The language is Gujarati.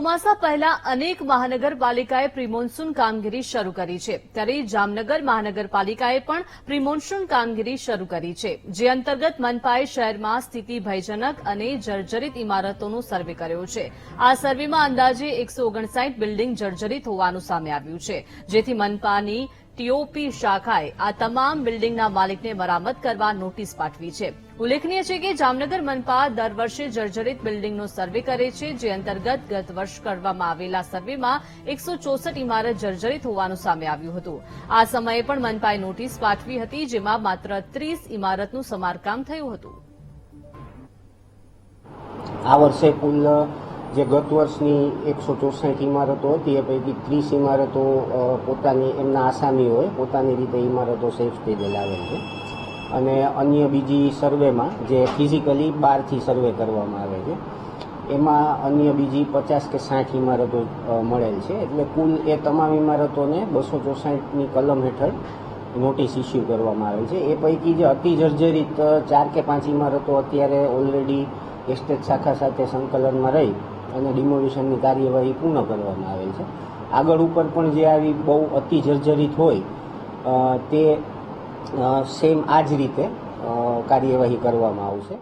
ચોમાસા પહેલા અનેક મહાનગરપાલિકાએ પ્રિમોન્સૂન કામગીરી શરૂ કરી છે. ત્યારે જામનગર મહાનગરપાલિકાએ પણ પ્રિમોન્સૂન કામગીરી શરૂ કરી છે. જે અંતર્ગત મનપાએ શહેરમાં સ્થિતિ ભયજનક અને જર્જરિત ઇમારતોનો સર્વે કર્યો છે. આ સર્વેમાં અંદાજે એકસો બિલ્ડિંગ જર્જરિત હોવાનું સામે આવ્યું છે. જેથી મનપાની ટીઓપી શાખાએ આ તમામ બિલ્ડિંગના માલિકને મરામત કરવા નોટિસ પાઠવી છે. ઉલ્લેખનીય છે કે જામનગર મનપા દર વર્ષે જર્જરિત બિલ્ડિંગનો સર્વે કરે છે, જે અંતર્ગત ગત વર્ષ કરવામાં આવેલા સર્વેમાં એકસો ચોસઠ ઇમારત જર્જરિત હોવાનું સામે આવ્યું હતું. આ સમયે પણ મનપાએ નોટિસ પાઠવી હતી, જેમાં માત્ર ત્રીસ ઇમારતનું સમારકામ થયું હતું. આ વર્ષે કુલ જે ગત વર્ષની એકસો ચોસઠ ઇમારતો હતી, એ પૈકી ત્રીસ ઇમારતો પોતાની, એમના આસામીઓએ પોતાની રીતે ઇમારતો સેફ સ્ટેજે લાવેલ છે. અને અન્ય બીજી સર્વેમાં, જે ફિઝિકલી બહારથી સર્વે કરવામાં આવે છે, એમાં અન્ય બીજી પચાસ કે સાઠ ઇમારતો મળેલ છે. એટલે કુલ એ તમામ ઇમારતોને બસો ચોસાઠની કલમ હેઠળ નોટિસ ઇસ્યુ કરવામાં આવેલ છે. એ પૈકી જે અતિ જર્જરિત ચાર કે પાંચ ઇમારતો અત્યારે ઓલરેડી એસ્ટેટ શાખા સાથે સંકલનમાં રહી અને ડિમોલિશનની કાર્યવાહી પૂર્ણ કરવામાં આવેલ છે. આગળ ઉપર પણ જે આવી બહુ અતિ જર્જરિત હોય તે સેમ આ જ રીતે કાર્યવાહી કરવામાં આવશે.